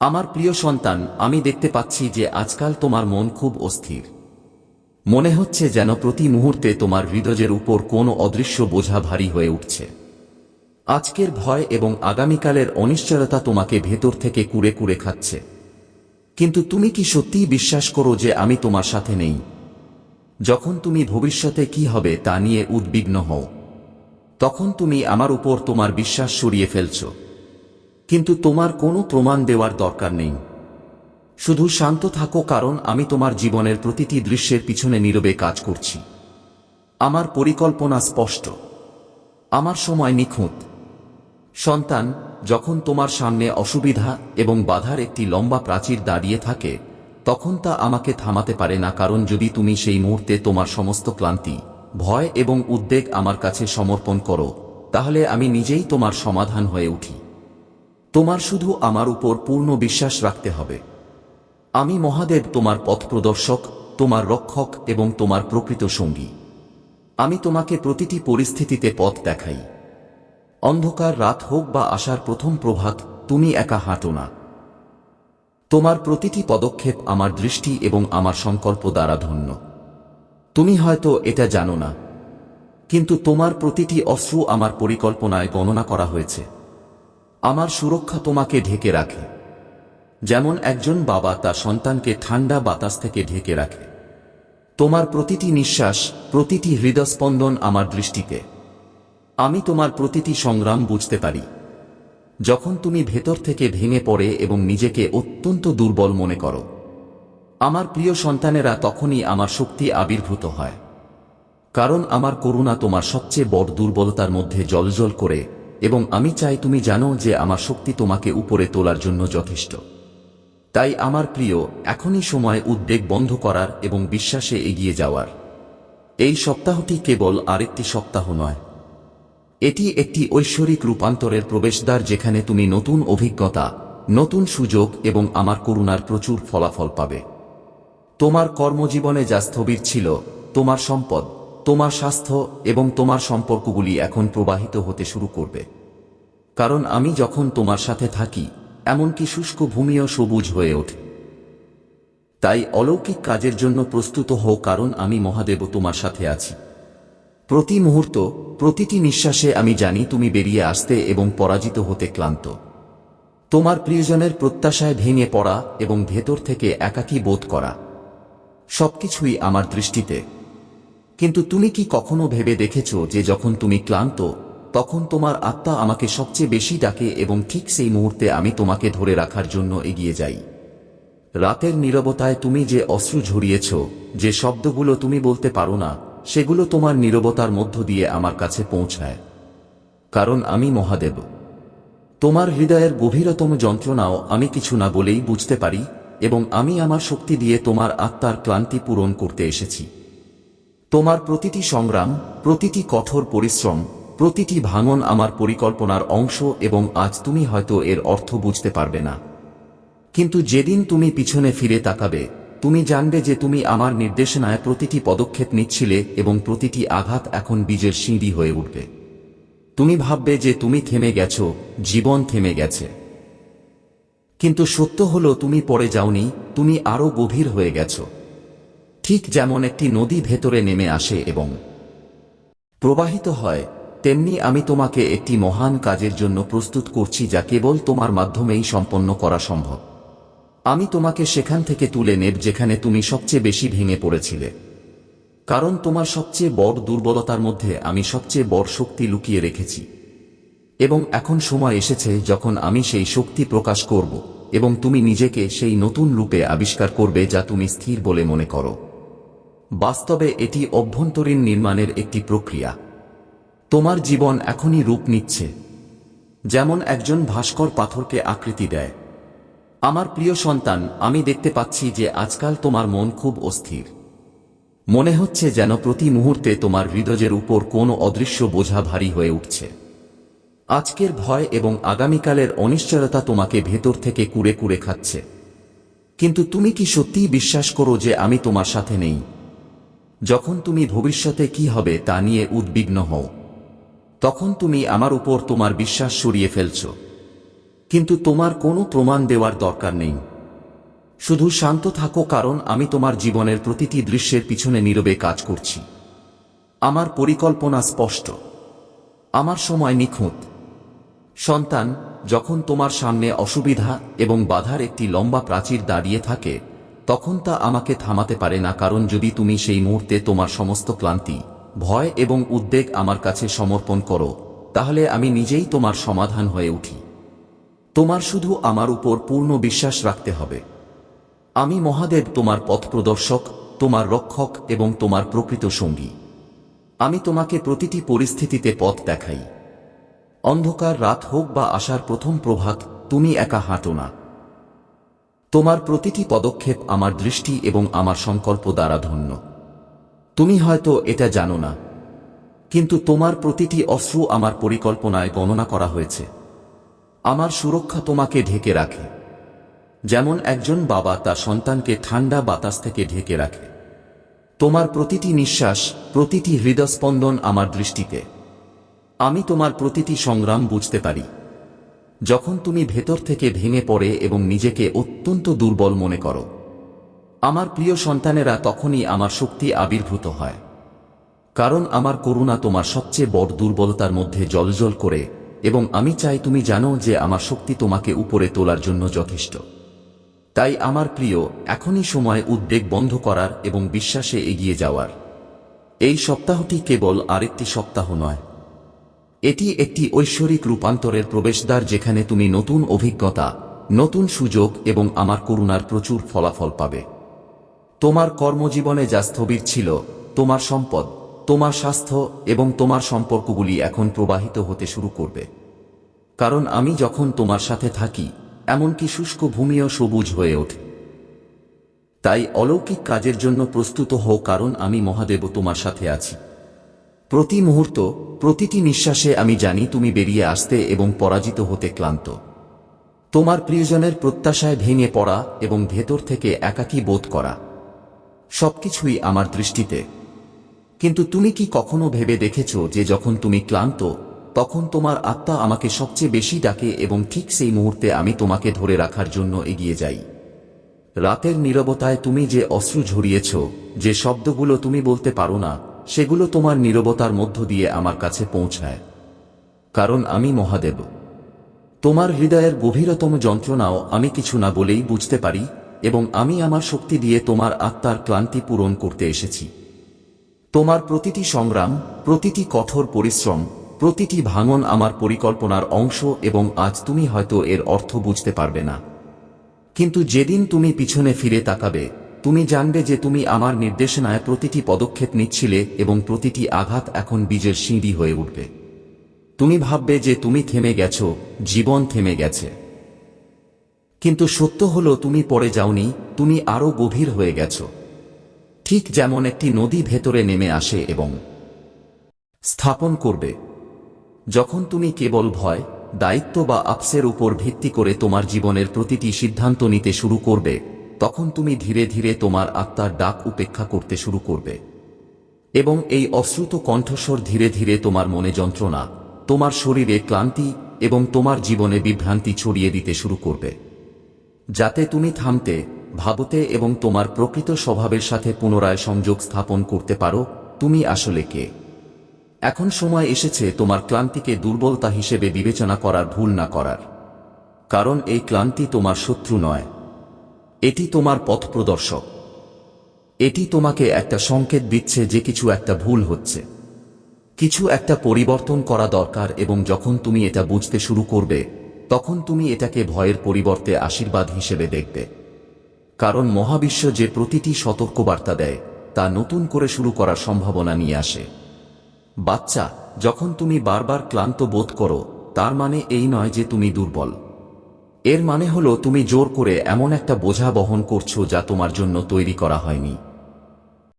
আমার প্রিয় সন্তান, আমি দেখতে পাচ্ছি যে আজকাল তোমার মন খুব অস্থির। মনে হচ্ছে যেন প্রতি মুহূর্তে তোমার হৃদয়ের উপর কোনো অদৃশ্য বোঝা ভারী হয়ে উঠছে। আজকের ভয় এবং আগামীকালের অনিশ্চয়তা তোমাকে ভেতর থেকে কুড়ে কুড়ে খাচ্ছে। কিন্তু তুমি কি সত্যিই বিশ্বাস করো যে আমি তোমার সাথে নেই? যখন তুমি ভবিষ্যতে কি হবে তা নিয়ে উদ্বিগ্ন হও। তখন তুমি আমার উপর তোমার বিশ্বাস সরিয়ে ফেলছ। কিন্তু তোমার কোনো প্রমাণ দেওয়ার দরকার নেই। শুধু শান্ত থাকো কারণ আমি তোমার জীবনের প্রতিটি দৃশ্যের পিছনে নীরবে কাজ করছি। আমার পরিকল্পনা স্পষ্ট। আমার সময় নিখুঁত। সন্তান, যখন তোমার সামনে অসুবিধা এবং বাধার একটি লম্বা প্রাচীর দাঁড়িয়ে থাকে, তখন তা আমাকে থামাতে পারে না কারণ যদি তুমি সেই মুহূর্তে তোমার সমস্ত ক্লান্তি, ভয় এবং উদ্বেগ আমার কাছে সমর্পণ করো, তাহলে আমি নিজেই তোমার সমাধান হয়ে উঠি। তোমার শুধু আমার উপর পূর্ণ বিশ্বাস রাখতে হবে। আমি মহাদেব তোমার পথ প্রদর্শক, তোমার রক্ষক এবং তোমার প্রকৃত সঙ্গী। আমি তোমাকে প্রতিটি পরিস্থিতিতে পথ দেখাই। অন্ধকার রাত হোক বা আসার প্রথম প্রভাত, তুমি একা হাঁটো না। তোমার প্রতিটি পদক্ষেপ আমার দৃষ্টি এবং আমার সংকল্প দ্বারা ধন্য। তুমি হয়তো এটা জানো না, কিন্তু তোমার প্রতিটি অশ্রু আমার পরিকল্পনায় গণনা করা হয়েছে। আমার সুরক্ষা তোমাকে ঢেকে রাখে। যেমন একজন বাবা তার সন্তানকে ঠান্ডা বাতাস থেকে ঢেকে রাখে। তোমার প্রতিটি নিঃশ্বাস, প্রতিটি হৃদস্পন্দন আমার দৃষ্টিতে। আমি তোমার প্রতিটি সংগ্রাম বুঝতে পারি। যখন তুমি ভেতর থেকে ভেঙে পড়ে এবং নিজেকে অত্যন্ত দুর্বল মনে করো। আমার প্রিয় সন্তানেরা তখনই আমার শক্তি আবির্ভূত হয়। কারণ আমার করুণা তোমার সবচেয়ে বড় দুর্বলতার মধ্যে জলজল করে এবং আমি চাই তুমি জানো যে আমার শক্তি তোমাকে উপরে তোলার জন্য যথেষ্ট। তাই আমার প্রিয়, এখনই সময় উদ্বেগ বন্ধ করার এবং বিশ্বাসে এগিয়ে যাওয়ার। এই সপ্তাহটি কেবল আরেকটি সপ্তাহ নয়। এটি একটি ঐশ্বরিক রূপান্তরের প্রবেশদ্বার যেখানে তুমি নতুন অভিজ্ঞতা, নতুন সুযোগ এবং আমার করুণার প্রচুর ফলাফল পাবে। তোমার কর্মজীবনে যা স্থবির ছিল, তোমার সম্পদ তোমার স্বাস্থ্য এবং তোমার সম্পর্কগুলি এখন প্রবাহিত হতে শুরু করবে। কারণ আমি যখন তোমার সাথে থাকি, এমনকি শুষ্ক ভূমিও সবুজ হয়ে ওঠে। তাই অলৌকিক কাজের জন্য প্রস্তুত হও কারণ আমি মহাদেব তোমার সাথে আছি। প্রতি মুহূর্ত, প্রতিটি নিঃশ্বাসে আমি জানি তুমি বেরিয়ে আসতে এবং পরাজিত হতে ক্লান্ত। তোমার প্রিয়জনের প্রত্যাশায় ভেঙে পড়া এবং ভেতর থেকে একাকী বোধ করা। সবকিছুই আমার দৃষ্টিতে কিন্তু তুমি কি কখনো ভেবে দেখেছ যে যখন তুমি ক্লান্ত, তখন তোমার আত্মা আমাকে সবচেয়ে বেশি ডাকে এবং ঠিক সেই মুহূর্তে আমি তোমাকে ধরে রাখার জন্য এগিয়ে যাই? রাতের নীরবতায় তুমি যে অশ্রু ঝরিয়েছ, যে শব্দগুলো তুমি বলতে পারো না, সেগুলো তোমার নীরবতার মধ্য দিয়ে আমার কাছে পৌঁছায়। কারণ আমি মহাদেব। তোমার হৃদয়ের গভীরতম যন্ত্রণাও আমি কিছু না বলেই বুঝতে পারি, এবং আমি আমার শক্তি দিয়ে তোমার আত্মার ক্লান্তি পূরণ করতে এসেছি। তোমার প্রতিটি সংগ্রাম, প্রতিটি কঠোর পরিশ্রম, প্রতিটি ভাঙন আমার পরিকল্পনার অংশ এবং আজ তুমি হয়তো এর অর্থ বুঝতে পারবে না। কিন্তু যেদিন তুমি পিছনে ফিরে তাকাবে, তুমি জানবে যে তুমি আমার নির্দেশনায় প্রতিটি পদক্ষেপ নিচ্ছিলে এবং প্রতিটি আঘাত এখন বীজের সিঁড়ি হয়ে উঠবে। তুমি ভাববে যে তুমি থেমে গেছ, জীবন থেমে গেছে। কিন্তু সত্য হলো তুমি পড়ে যাওনি, তুমি আরও গভীর হয়ে গেছো। ঠিক যেমন একটি নদী ভেতরে নেমে আসে এবং প্রবাহিত হয়, তেমনি আমি তোমাকে একটি মহান কাজের জন্য প্রস্তুত করছি যা কেবল তোমার মাধ্যমেই সম্পন্ন করা সম্ভব। আমি তোমাকে সেখান থেকে তুলে নেব যেখানে তুমি সবচেয়ে বেশি ভেঙে পড়েছিলে। কারণ তোমার সবচেয়ে বড় দুর্বলতার মধ্যে আমি সবচেয়ে বড় শক্তি লুকিয়ে রেখেছি। এবং এখন সময় এসেছে যখন আমি সেই শক্তি প্রকাশ করব এবং তুমি নিজেকে সেই নতুন রূপে আবিষ্কার করবে যা তুমি স্থির বলে মনে করো। বাস্তবে এটি অভ্যন্তরীণ নির্মাণের একটি প্রক্রিয়া। তোমার জীবন এখনই রূপ নিচ্ছে, যেমন একজন ভাস্কর পাথরকে আকৃতি দেয়। আমার প্রিয় সন্তান, আমি দেখতে পাচ্ছি যে আজকাল তোমার মন খুব অস্থির। মনে হচ্ছে যেন প্রতি মুহূর্তে তোমার হৃদয়ের উপর কোনো অদৃশ্য বোঝা ভারী হয়ে উঠছে। আজকের ভয় এবং আগামীকালের অনিশ্চয়তা তোমাকে ভেতর থেকে কুড়ে কুড়ে খাচ্ছে। কিন্তু তুমি কি সত্যিই বিশ্বাস করো যে আমি তোমার সাথে নেই? যখন তুমি ভবিষ্যতে কি হবে তা নিয়ে উদ্বিগ্ন হও। তখন তুমি আমার উপর তোমার বিশ্বাস সরিয়ে ফেলছ। কিন্তু তোমার কোনো প্রমাণ দেওয়ার দরকার নেই। শুধু শান্ত থাকো কারণ আমি তোমার জীবনের প্রতিটি দৃশ্যের পিছনে নীরবে কাজ করছি। আমার পরিকল্পনা স্পষ্ট। আমার সময় নিখুঁত। সন্তান, যখন তোমার সামনে অসুবিধা এবং বাধার একটি লম্বা প্রাচীর দাঁড়িয়ে থাকে তখন তা আমাকে থামাতে পারে না, কারণ যদি তুমি সেই মুহূর্তে তোমার সমস্ত ক্লান্তি, ভয় এবং উদ্বেগ আমার কাছে সমর্পণ করো, তাহলে আমি নিজেই তোমার সমাধান হয়ে উঠি। তোমার শুধু আমার উপর পূর্ণ বিশ্বাস রাখতে হবে। আমি মহাদেব, তোমার পথ প্রদর্শক, তোমার রক্ষক এবং তোমার প্রকৃত সঙ্গী। আমি তোমাকে প্রতিটি পরিস্থিতিতে পথ দেখাই। অন্ধকার রাত হোক বা আসার প্রথম প্রভাত, তুমি একা হাঁটো না। তোমার প্রতিটি পদক্ষেপ আমার দৃষ্টি এবং আমার সংকল্প দ্বারা ধন্য। তুমি হয়তো এটা জানো না, কিন্তু তোমার প্রতিটি অশ্রু আমার পরিকল্পনায় গণনা করা হয়েছে। আমার সুরক্ষা তোমাকে ঢেকে রাখে, যেমন একজন বাবা তার সন্তানকে ঠান্ডা বাতাস থেকে ঢেকে রাখে। তোমার প্রতিটি নিঃশ্বাস, প্রতিটি হৃদস্পন্দন আমার দৃষ্টিতে। আমি তোমার প্রতিটি সংগ্রাম বুঝতে পারি। যখন তুমি ভেতর থেকে ভেঙে পড়ে এবং নিজেকে অত্যন্ত দুর্বল মনে করো। আমার প্রিয় সন্তানেরা তখনই আমার শক্তি আবির্ভূত হয়। কারণ আমার করুণা তোমার সবচেয়ে বড় দুর্বলতার মধ্যে জলজল করে এবং আমি চাই তুমি জানো যে আমার শক্তি তোমাকে উপরে তোলার জন্য যথেষ্ট। তাই আমার প্রিয়, এখনই সময় উদ্বেগ বন্ধ করার এবং বিশ্বাসে এগিয়ে যাওয়ার। এই সপ্তাহটি কেবল আরেকটি সপ্তাহ নয়। এটি একটি ঐশ্বরিক রূপান্তরের প্রবেশদ্বার যেখানে তুমি নতুন অভিজ্ঞতা, নতুন সুযোগ এবং আমার করুণার প্রচুর ফলাফল পাবে। তোমার কর্মজীবনে যা স্থবির ছিল, তোমার সম্পদ, তোমার স্বাস্থ্য এবং তোমার সম্পর্কগুলি এখন প্রবাহিত হতে শুরু করবে। কারণ আমি যখন তোমার সাথে থাকি, এমনকি শুষ্ক ভূমিও সবুজ হয়ে ওঠে। তাই অলৌকিক কাজের জন্য প্রস্তুত হও, কারণ আমি মহাদেব তোমার সাথে আছি। প্রতি মুহূর্ত, প্রতিটি নিঃশ্বাসে আমি জানি তুমি বেরিয়ে আসতে এবং পরাজিত হতে ক্লান্ত। তোমার প্রিয়জনের প্রত্যাশায় ভেঙে পড়া এবং ভেতর থেকে একাকী বোধ করা। সবকিছুই আমার দৃষ্টিতে। কিন্তু তুমি কি কখনো ভেবে দেখেছ যে যখন তুমি ক্লান্ত, তখন তোমার আত্মা আমাকে সবচেয়ে বেশি ডাকে এবং ঠিক সেই মুহূর্তে আমি তোমাকে ধরে রাখার জন্য এগিয়ে যাই? রাতের নীরবতায় তুমি যে অশ্রু ঝরিয়েছ, যে শব্দগুলো তুমি বলতে পারো না সেগুলো তোমার নীরবতার মধ্য দিয়ে আমার কাছে পৌঁছায়, কারণ আমি মহাদেব। তোমার হৃদয়ের গভীরতম যন্ত্রণাও আমি কিছু না বলেই বুঝতে পারি, এবং আমি আমার শক্তি দিয়ে তোমার আত্মার ক্লান্তি পূরণ করতে এসেছি। তোমার প্রতিটি সংগ্রাম, প্রতিটি কঠোর পরিশ্রম, প্রতিটি ভাঙন আমার পরিকল্পনার অংশ, এবং আজ তুমি হয়তো এর অর্থ বুঝতে পারবে না। কিন্তু যেদিন তুমি পিছনে ফিরে তাকাবে তুমি জানবে যে তুমি আমার নির্দেশনায় প্রতিটি পদক্ষেপ নিচ্ছিলে এবং প্রতিটি আঘাত এখন বীজের সিঁড়ি হয়ে উঠবে। তুমি ভাববে যে তুমি থেমে গেছ, জীবন থেমে গেছে। কিন্তু সত্য হলো তুমি পড়ে যাওনি, তুমি আরও গভীর হয়ে গেছ। ঠিক যেমন একটি নদী ভেতরে নেমে আসে এবং স্থাপন করবে। যখন তুমি কেবল ভয়, দায়িত্ব বা আপসের উপর ভিত্তি করে তোমার জীবনের প্রতিটি সিদ্ধান্ত নিতে শুরু করবে তখন তুমি ধীরে ধীরে তোমার আত্মার ডাক উপেক্ষা করতে শুরু করবে। এবং এই অশ্রুত কণ্ঠস্বর ধীরে ধীরে তোমার মনে যন্ত্রণা, তোমার শরীরে ক্লান্তি এবং তোমার জীবনে বিভ্রান্তি ছড়িয়ে দিতে শুরু করবে। যাতে তুমি থামতে, ভাবতে এবং তোমার প্রকৃত স্বভাবের সাথে পুনরায় সংযোগ স্থাপন করতে পারো, তুমি আসলে কে? এখন সময় এসেছে তোমার ক্লান্তিকে দুর্বলতা হিসেবে বিবেচনা করার ভুল না করার। কারণ এই ক্লান্তি তোমার শত্রু নয়। এটি তোমার পথ প্রদর্শক। এটি তোমাকে একটা সংকেত দিচ্ছে যে কিছু একটা ভুল হচ্ছে। কিছু একটা পরিবর্তন করা দরকার এবং যখন তুমি এটা বুঝতে শুরু করবে, তখন তুমি এটাকে ভয়ের পরিবর্তে আশীর্বাদ হিসেবে দেখবে। কারণ মহাবিশ্ব যে প্রতিটি সতর্কবার্তা দেয়, তা নতুন করে শুরু করার সম্ভাবনা নিয়ে আসে। বাচ্চা, যখন তুমি বারবার ক্লান্ত বোধ করো, তার মানে এই নয় যে তুমি দুর্বল। এর মানে হলো তুমি জোর করে এমন একটা বোঝা বহন করছ যা তোমার জন্য তৈরি করা হয়নি।